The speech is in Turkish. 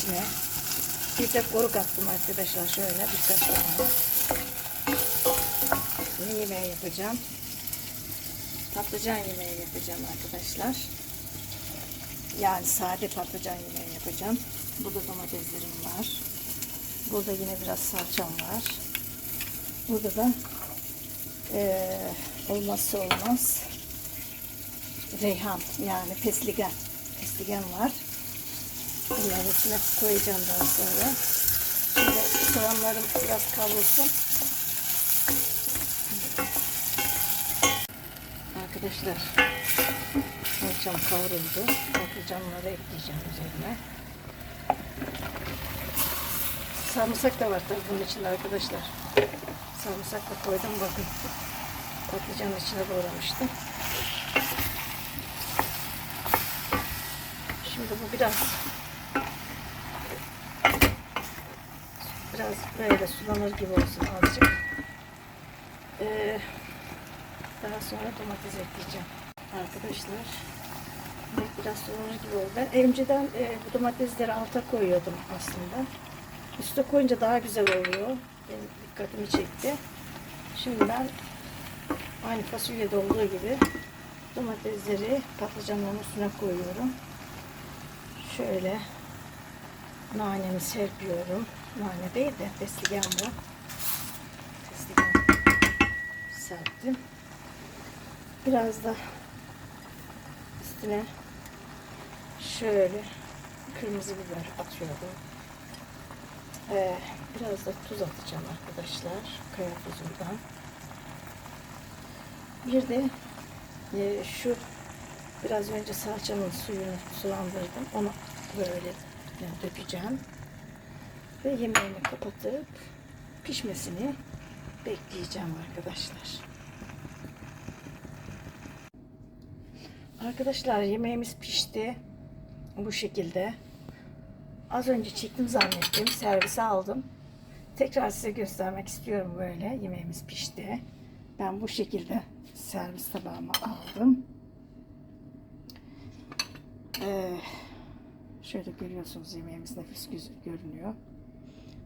üstüne bir de koruk attım arkadaşlar şöyle birkaç tane. Ne yemeği yapacağım? Patlıcan yemeği yapacağım arkadaşlar. Yani sade patlıcan yemeği yapacağım. Burada domateslerim var. Burada yine biraz salçam var. Burada da eee olmazsa olmaz reyhan yani pesligen. Pesligen var. Bunların içine koyacağım daha sonra. Şimdi soğanlarım biraz kavrulsun. Arkadaşlar salçam kavruldu. Patlıcanları ekleyeceğim üzerine. Sarımsak da var tabii bunun içinde arkadaşlar. Sarımsak da koydum bakın. Patlıcanın içine doğramıştım. Şimdi bu biraz biraz böyle sulanır gibi olsun azıcık. Ee, daha sonra domates ekleyeceğim. Arkadaşlar biraz sulanır gibi oldu. Ben önceden e, bu domatesleri alta koyuyordum aslında. Üste koyunca daha güzel oluyor. Benim dikkatimi çekti. Şimdi ben aynı fasulyede olduğu gibi domatesleri patlıcanların üstüne koyuyorum. Şöyle nanemi serpiyorum. Nane değil de fesleğen bu. Fesleğen serptim. Biraz da üstüne şöyle kırmızı biber atıyorum. Ee, biraz da tuz atacağım arkadaşlar. Kaya tuzundan. Bir de e, şu biraz önce salçanın suyunu sulandırdım. Onu böyle yani dökeceğim. Ve yemeğimi kapatıp pişmesini bekleyeceğim arkadaşlar. Arkadaşlar yemeğimiz pişti. Bu şekilde. Az önce çektim zannettim. Servise aldım. Tekrar size göstermek istiyorum böyle. Yemeğimiz pişti. Ben bu şekilde servis tabağıma aldım. Ee, şöyle görüyorsunuz yemeğimiz nefis görünüyor.